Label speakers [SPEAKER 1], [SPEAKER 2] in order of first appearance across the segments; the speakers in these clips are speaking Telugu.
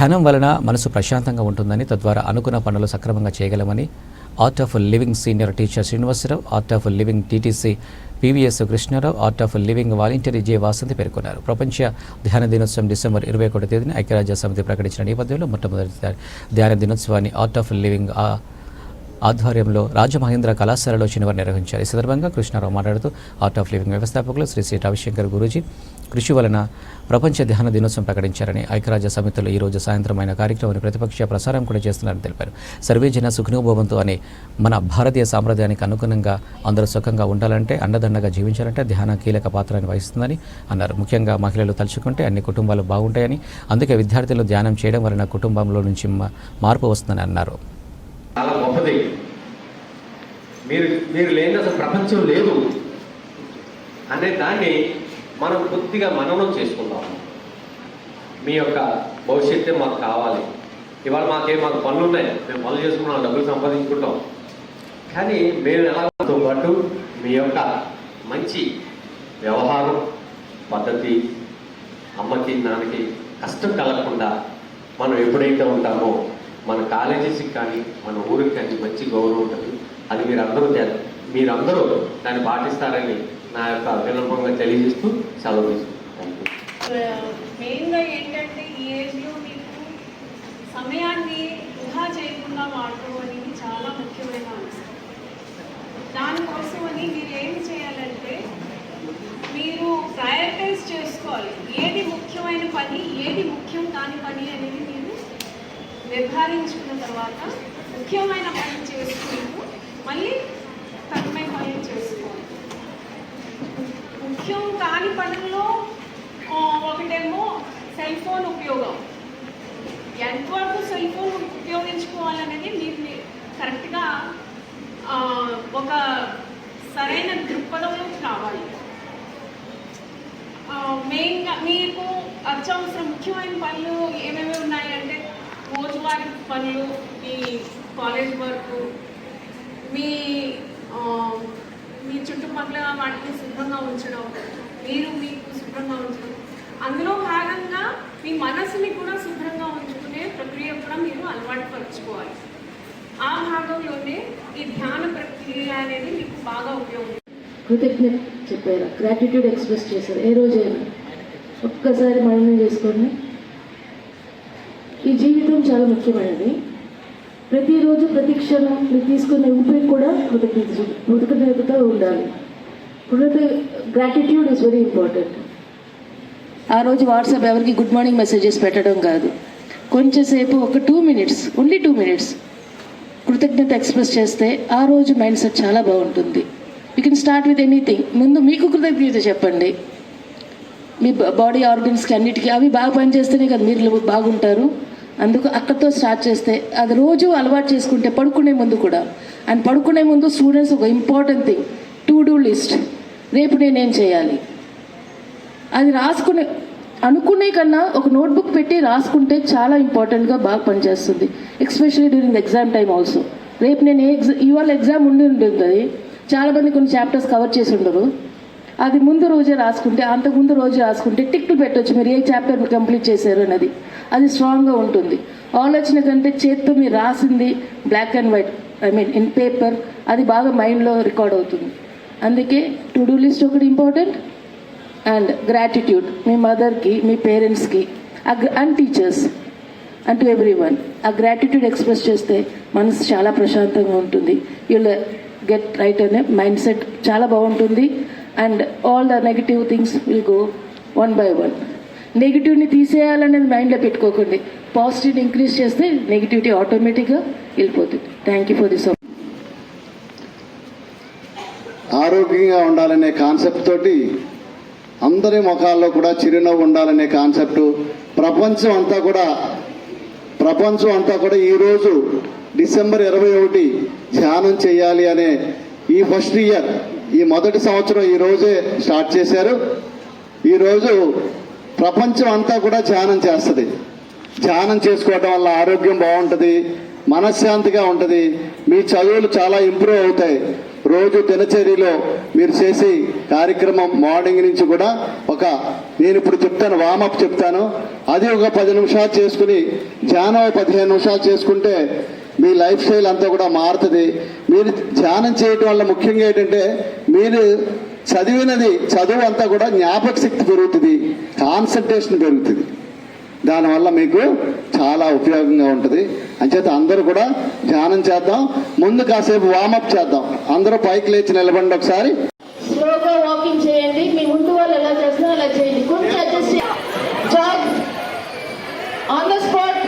[SPEAKER 1] ధ్యానం వలన మనసు ప్రశాంతంగా ఉంటుందని తద్వారా అనుకున్న పనులు సక్రమంగా చేయగలమని art of living senior teacher Srinivasarao art of living TTC PVS Krishnarao art of living volunteer J Vasanthi పేర్కొన్నారు. ప్రపంచ ధ్యాన దినోత్సవం డిసెంబర్ ఇరవై ఒకటో తేదీన ఐక్యరాజ్య సమితి ప్రకటించిన నేపథ్యంలో మొట్టమొదటి ధ్యాన దినోత్సవాన్ని ఆర్ట్ ఆఫ్ లివింగ్ ఆధ్వర్యంలో రాజమహేంద్ర కళాశాలలో శనివారం నిర్వహించారు. ఈ సందర్భంగా కృష్ణారావు మాట్లాడుతూ ఆర్ట్ ఆఫ్ లివింగ్ వ్యవస్థాపకులు శ్రీ శ్రీ రవిశంకర్ గురూజీ కృషి వలన ప్రపంచ ధ్యాన దినోత్సవం ప్రకటించారని ఐక్యరాజ్య సమితిలో ఈ రోజు సాయంత్రం ఆయన కార్యక్రమాన్ని ప్రతిపక్ష ప్రసారం కూడా చేస్తున్నారని తెలిపారు. సర్వే జన సుఖనోభవంతో అనే మన భారతీయ సాంప్రదాయానికి అనుగుణంగా అందరూ సుఖంగా ఉండాలంటే అండదండగా జీవించాలంటే ధ్యాన కీలక పాత్రని వహిస్తుందని అన్నారు. ముఖ్యంగా మహిళలు తలుచుకుంటే అన్ని కుటుంబాలు బాగుంటాయని అందుకే విద్యార్థులు ధ్యానం చేయడం వలన కుటుంబంలో నుంచి మార్పు వస్తుందని అన్నారు.
[SPEAKER 2] చాలా గొప్పది. మీరు మీరు లేని అసలు ప్రపంచం లేదు అనే దాన్ని మనం కొద్దిగా మననం చేసుకుందాం. మీ యొక్క భవిష్యత్తు మాకు కావాలి. ఇవాళ మాకే మాకు పనులు ఉన్నాయి మేము పనులు చేసుకున్నాం డబ్బులు సంపాదించుకుంటాం. కానీ మేము ఎలాతో పాటు మీ యొక్క మంచి వ్యవహారం పద్ధతి అమ్మకి నాన్నకి కష్టం కలగకుండా మనం ఎప్పుడైతే ఉంటామో మన కాలేజెస్కి కానీ మన ఊరికి కానీ మంచి గౌరవం ఉంటుంది. అది మీరందరూ మీరందరూ దాన్ని పాటిస్తారని నా యొక్క వినపంగా తెలియజేస్తూ సెలవు తీసుకుంటాను
[SPEAKER 3] మెయిన్గా ఏంటంటే ఈ ఏజ్లో మీకు సమయాన్ని వృధా చేయకుండా వాడటం అనేది చాలా ముఖ్యమైన అంశం. దానికోసమని మీరు ఏం చేయాలంటే మీరు ప్రయారిటైజ్ చేసుకోవాలి. ఏది ముఖ్యమైన పని ఏది ముఖ్యం కాని పని అనేది మీరు నిర్ధారించుకున్న తర్వాత ముఖ్యమైన పని చేసుకుంటూ మళ్ళీ తక్కువ పని చేసుకోవాలి. ముఖ్యం కాని పనుల్లో ఒకటేమో సెల్ ఫోన్ ఉపయోగం. ఎంతవరకు సెల్ ఫోన్ ఉపయోగించుకోవాలనేది మీరు కరెక్ట్గా ఒక సరైన దృక్పథంలో రావాలి. మెయిన్గా మీకు అత్యవసర ముఖ్యమైన పనులు ఏమేమి రోజువారీ పనులు మీ కాలేజ్ వర్క్ మీ మీ చుట్టుపక్కల వాటిని శుభ్రంగా ఉంచడం మీరు మీకు శుభ్రంగా ఉంచడం. అందులో భాగంగా మీ మనసుని కూడా శుభ్రంగా ఉంచుకునే ప్రక్రియ కూడా మీరు అలవాటు పరుచుకోవాలి. ఆ భాగంలోనే ఈ ధ్యాన ప్రక్రియ అనేది మీకు బాగా ఉపయోగం.
[SPEAKER 4] కృతజ్ఞత చెప్పారు. గ్రాటిట్యూడ్ ఎక్స్ప్రెస్ చేశారు. ఏ రోజైనా ఒక్కసారి మననం చేసుకోండి ఈ జీవితం చాలా ముఖ్యమైనది. ప్రతిరోజు ప్రతి క్షణం మీరు తీసుకునే ఊపిరి కూడా కృతజ్ఞత కృతజ్ఞతతో ఉండాలి. కృత గ్రాటిట్యూడ్ ఇస్ వెరీ ఇంపార్టెంట్ ఆ రోజు వాట్సాప్ ఎవరికి గుడ్ మార్నింగ్ మెసేజెస్ పెట్టడం కాదు. కొంచెంసేపు ఒక two minutes only two minutes కృతజ్ఞత ఎక్స్ప్రెస్ చేస్తే ఆ రోజు మైండ్ సెట్ చాలా బాగుంటుంది. You can start with anything ముందు మీకు కృతజ్ఞత చెప్పండి. మీ బాడీ ఆర్గన్స్కి అన్నిటికీ అవి బాగా పనిచేస్తేనే కదా మీరు బాగుంటారు. అందుకు అక్కడితో స్టార్ట్ చేస్తే అది రోజు అలవాటు చేసుకుంటే పడుకునే ముందు కూడా. అండ్ పడుకునే ముందు స్టూడెంట్స్ ఒక important thing. To do list. రేపు నేనేం చేయాలి? అది రాసుకునే అనుకునే కన్నా ఒక నోట్బుక్ పెట్టి రాసుకుంటే చాలా ఇంపార్టెంట్గా బాగా పనిచేస్తుంది. Especially during the exam time also. రేపు నేను ఏ ఎగ్జామ్ ఇవాళ ఎగ్జామ్ ఉండి ఉంటుంది. చాలామంది కొన్ని చాప్టర్స్ కవర్ చేసి ఉండరు. అది ముందు రోజే రాసుకుంటే అంతకు ముందు రోజు రాసుకుంటే టిక్లు పెట్టొచ్చు. మీరు ఏ చాప్టర్ కంప్లీట్ చేశారు అన్నది అది స్ట్రాంగ్గా ఉంటుంది. ఆలోచన కంటే చేత్తో మీరు రాసింది black and white I mean in paper అది బాగా మైండ్లో రికార్డ్ అవుతుంది. అందుకే టు డూ లిస్ట్ ఒకటి ఇంపార్టెంట్ అండ్ గ్రాటిట్యూడ్ మీ మదర్కి మీ పేరెంట్స్కి and teachers and to everyone ఆ గ్రాటిట్యూడ్ ఎక్స్ప్రెస్ చేస్తే మనసు చాలా ప్రశాంతంగా ఉంటుంది. యూల్ గెట్ రైట్ అనే మైండ్ సెట్ చాలా బాగుంటుంది. And all the negative things will go one by one నెగిటివ్ని తీసేయాలనేది మైండ్లో పెట్టుకోకండి. పాజిటివ్ని ఇంక్రీజ్ చేస్తే నెగిటివిటీ ఆటోమేటిక్గా వెళ్ళిపోతుంది. థ్యాంక్ యూ ఫర్ దిస్
[SPEAKER 5] ఆరోగ్యంగా ఉండాలనే కాన్సెప్ట్ తోటి అందరి ముఖాల్లో కూడా చిరునవ్వు ఉండాలనే కాన్సెప్ట్ ప్రపంచం అంతా కూడా ప్రపంచం అంతా కూడా ఈరోజు డిసెంబర్ ఇరవై ఒకటి ధ్యానం చేయాలి అనే ఈ ఫస్ట్ ఇయర్ ఈ మొదటి సంవత్సరం ఈ రోజే స్టార్ట్ చేశారు. ఈరోజు ప్రపంచం అంతా కూడా ధ్యానం చేస్తుంది. ధ్యానం చేసుకోవడం వల్ల ఆరోగ్యం బాగుంటుంది మనశ్శాంతిగా ఉంటుంది. మీ చదువులు చాలా ఇంప్రూవ్ అవుతాయి. రోజు దినచర్యలో మీరు చేసే కార్యక్రమం మార్నింగ్ నుంచి కూడా ఒక నేను ఇప్పుడు చెప్తాను వామప్ చెప్తాను. అది ఒక పది నిమిషాలు చేసుకుని ధ్యానం పదిహేను నిమిషాలు చేసుకుంటే మీ లైఫ్ స్టైల్ అంతా కూడా మారుతుంది. మీరు ధ్యానం చేయటం వల్ల ముఖ్యంగా ఏంటంటే మీరు చదివినది చదువు అంతా కూడా జ్ఞాపక శక్తి పెరుగుతుంది కాన్సన్ట్రేషన్ పెరుగుతుంది. దానివల్ల మీకు చాలా ఉపయోగంగా ఉంటుంది. అంచేత అందరూ కూడా ధ్యానం చేద్దాం. ముందు కాసేపు వామప్ చేద్దాం. అందరూ పైకి లేచి నిలబండి ఒకసారి.
[SPEAKER 4] స్లోగా వాకింగ్ చేయండి. మీ ముందు వాళ్ళు ఎలా చేస్తున్నా అలా చేయండి. కొంచెం adjust job on the spot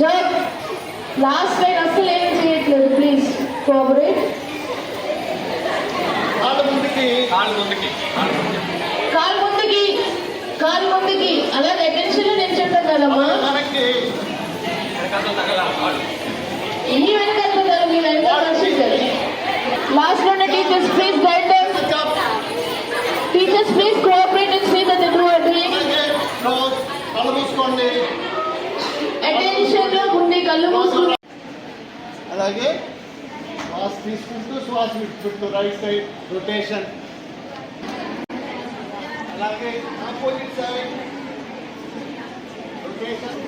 [SPEAKER 4] job last line అస్సలు చేయట్లేదు. ప్లీజ్ కోఆపరేట్ కాలు ముందుకి కాలు ముందుకి అలాగే అటెన్షన్ నేను చెప్పాను కదమ్మా. ఈ వెనకాల మీ వెనకాల లాస్ట్లో teachers please guide teachers please cooperate and see that they are doing అటెన్షన్లో ఉండి కళ్ళు మూసుకుని
[SPEAKER 5] అలాగే శ్వాస తీసుకుంటూ శ్వాస విడుచుకుంటూ రైట్ సైడ్ రొటేషన్ అలాగే ఆపోజిట్ సైడ్ రొటేషన్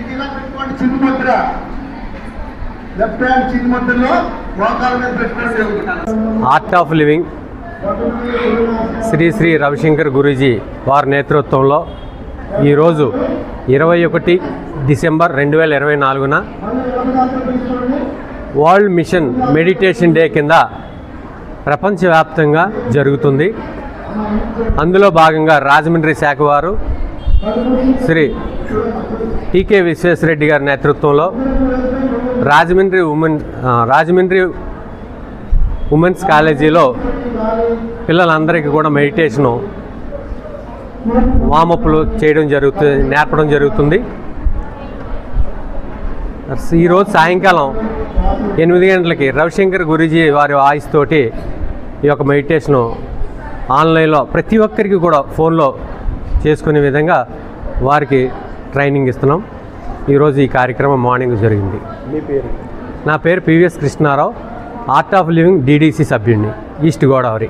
[SPEAKER 5] ఇది ఇలా పెట్టుకోండి చిన్న ముద్ర. లెఫ్ట్ హ్యాండ్ చిన్న ముద్రలో మోకాల మీద పెట్టుకోండి.
[SPEAKER 6] Art of living Shri Shri Ravishankar Guruji వారి నేతృత్వంలో ఈరోజు ఇరవై ఒకటి డిసెంబర్ రెండు వేల ఇరవై నాలుగున వరల్డ్ మిషన్ మెడిటేషన్ డే కింద ప్రపంచవ్యాప్తంగా జరుగుతుంది. అందులో భాగంగా రాజమండ్రి శాఖ వారు శ్రీ టీకే విశ్వేశ్వరరెడ్డి గారి నేతృత్వంలో రాజమండ్రి ఉమెన్ రాజమండ్రి ఉమెన్స్ కాలేజీలో పిల్లలందరికీ కూడా మెడిటేషను వామప్పులు చేయడం జరుగుతుంది నేర్పడం జరుగుతుంది. ఈరోజు సాయంకాలం ఎనిమిది గంటలకి రవిశంకర్ గురూజీ వారి వాయిస్ తోటి ఈ యొక్క మెడిటేషను ఆన్లైన్లో ప్రతి ఒక్కరికి కూడా ఫోన్లో చేసుకునే విధంగా వారికి ట్రైనింగ్ ఇస్తున్నాం. ఈరోజు ఈ కార్యక్రమం మార్నింగ్ జరిగింది. నా పేరు PVS Krishnarao art of living DDC సభ్యుడిని east Godavari.